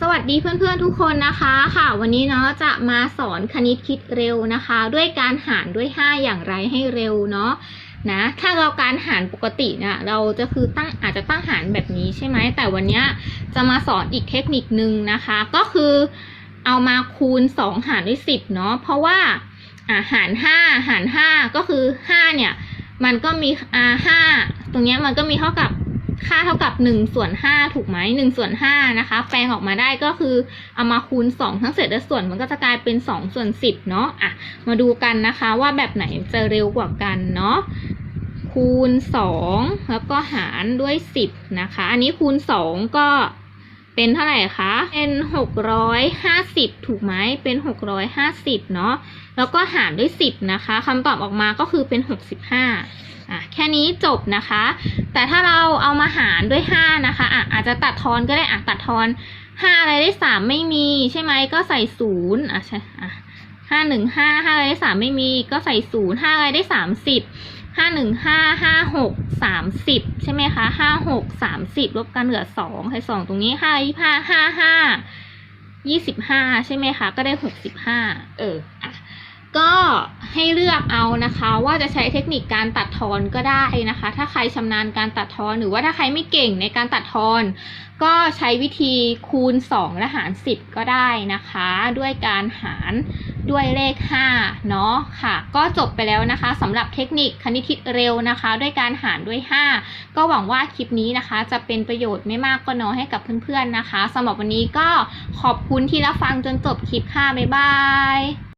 สวัสดีเพื่อนๆทุกคนนะคะค่ะ วันนี้เนาะจะมาสอนคณิตคิดเร็วนะคะ ด้วยการหารด้วย 5 อย่างไรให้เร็วเนาะนะถ้าเราการหารปกติเนี่ยเราจะคือตั้งอาจจะตั้งหารแบบนี้ใช่ไหมแต่วันนี้จะมาสอนอีกเทคนิคนึงนะคะ ก็คือเอามาคูณ 2 หารด้วย 10เนาะเพราะว่าอาหาร 5 หาร 5 ก็คือ 5 เนี่ย มันก็มีอ่าห้าตรงเนี้ยมันก็มีเท่ากับ ค่าเท่ากับหนึ่งส่วนห้าถูกไหมหนึ่งส่วนห้านะคะ แปลงออกมาได้ก็คือเอามาคูณสองทั้งเศษและส่วนมันก็จะกลายเป็นสองส่วนสิบเนาะอะมาดูกันนะคะว่าแบบไหนจะเร็วกว่ากันเนาะคูณสองแล้วก็หารด้วยสิบนะคะ อันนี้คูณสองก็ เป็นเท่าไหร่คะ เป็นหกร้อยห้าสิบถูกไหมเป็นหกร้อยห้าสิบเนาะ แล้วก็หารด้วย10นะคะคำตอบออกมาก็คือเป็น65อะแค่นี้จบนะคะ แต่ถ้าเราเอามาหารด้วย5นะคะอะอาจจะตัดทอนก็ได้อะตัดทอน5อะไรได้3ไม่มีใช่ไหมก็ใส่0อะใช่อะ5 1 5 5อะไรได้3ไม่มีก็ใส่0 5อะไรได้ 30 5 1 5 5 6 30ใช่ไหมคะ5 6 30ลบกันเหลือ2ใส่2ตรงนี้5 25 5 5ยี่สิบห้าใช่ไหมคะ ก็ได้หกสิบห้าเอออะก็ ให้เลือกเอานะคะว่าจะใช้เทคนิคการตัดทอนก็ได้นะคะ ถ้าใครชำนาญการตัดทอนหรือว่าถ้าใครไม่เก่งในการตัดทอน ก็ใช้วิธีคูณ 2 และหาร 10 ก็ได้นะคะ ด้วยการหารด้วยเลข5เนาะค่ะ ก็จบไปแล้วนะคะสำหรับเทคนิคคณิตคิดเร็วนะคะ ด้วยการหารด้วย 5 ก็หวังว่าคลิปนี้นะคะ จะเป็นประโยชน์ไม่มากก็น้อยให้กับเพื่อนๆนะคะสำหรับวันนี้ก็ขอบคุณที่รับฟังจนจบคลิปค่ะบ๊ายบาย